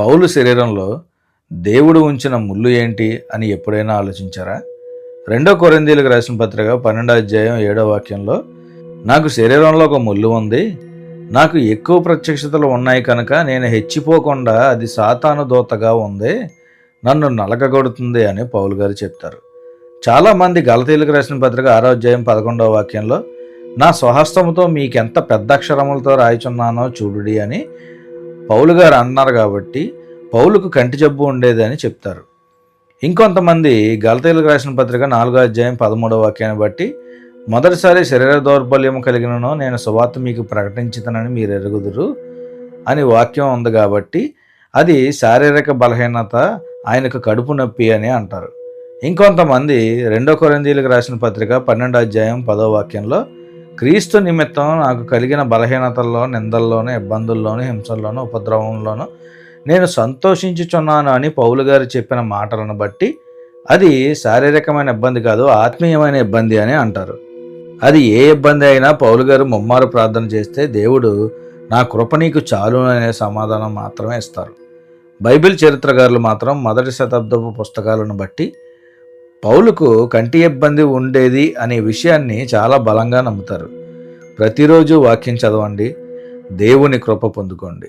పౌలు శరీరంలో దేవుడు ఉంచిన ముళ్ళు ఏంటి అని ఎప్పుడైనా ఆలోచించారా? రెండో కొరందీలకు రాసిన పత్రిక పన్నెండో అధ్యాయం ఏడో వాక్యంలో నాకు శరీరంలో ఒక ముళ్ళు ఉంది. నాకు ఎక్కువ ప్రత్యక్షతలు ఉన్నాయి కనుక నేను హెచ్చిపోకుండా అది సాతాను దోతగా ఉంది. నన్ను నలకగొడుతుంది అని పౌలు గారు చెప్తారు. చాలామంది గలతీలకు రాసిన పత్రిక ఆరో అధ్యాయం పదకొండవ వాక్యంలో నా స్వహస్తముతో మీకెంత పెద్ద అక్షరములతో రాయిచున్నానో చూడుడి అని పౌలు గారు అన్నారు కాబట్టి పౌలుకు కంటి జబ్బు ఉండేది అని చెప్తారు. ఇంకొంతమంది గలతీలకు రాసిన పత్రిక నాలుగో అధ్యాయం పదమూడవ వాక్యాన్ని బట్టి మొదటిసారి శరీర దౌర్బల్యం కలిగినను నేను సువార్త మీకు ప్రకటించుతానని మీరు ఎరుగుదురు అని వాక్యం ఉంది కాబట్టి అది శారీరక బలహీనత ఆయనకు కడుపు నొప్పి అని అంటారు. ఇంకొంతమంది రెండో కొరందీలకు రాసిన పత్రిక పన్నెండో అధ్యాయం పదో వాక్యంలో క్రీస్తు నిమిత్తం నాకు కలిగిన బలహీనతల్లో నిందల్లోనూ ఇబ్బందుల్లోనూ హింసల్లోనూ ఉపద్రవంలోనూ నేను సంతోషించుచున్నాను అని పౌలు గారు చెప్పిన మాటలను బట్టి అది శారీరకమైన ఇబ్బంది కాదు ఆత్మీయమైన ఇబ్బంది అని అంటారు. అది ఏ ఇబ్బంది అయినా పౌలు గారు ముమ్మారు ప్రార్థన చేస్తే దేవుడు నా కృప నీకు చాలు అనే సమాధానం మాత్రమే ఇస్తారు. బైబిల్ చరిత్రకారులు మాత్రం మొదటి శతాబ్దపు పుస్తకాలను బట్టి పౌలుకు కంటి ఇబ్బంది ఉండేది అనే విషయాన్ని చాలా బలంగా నమ్ముతారు. ప్రతిరోజు వాక్యం చదవండి. దేవుని కృప పొందుకోండి.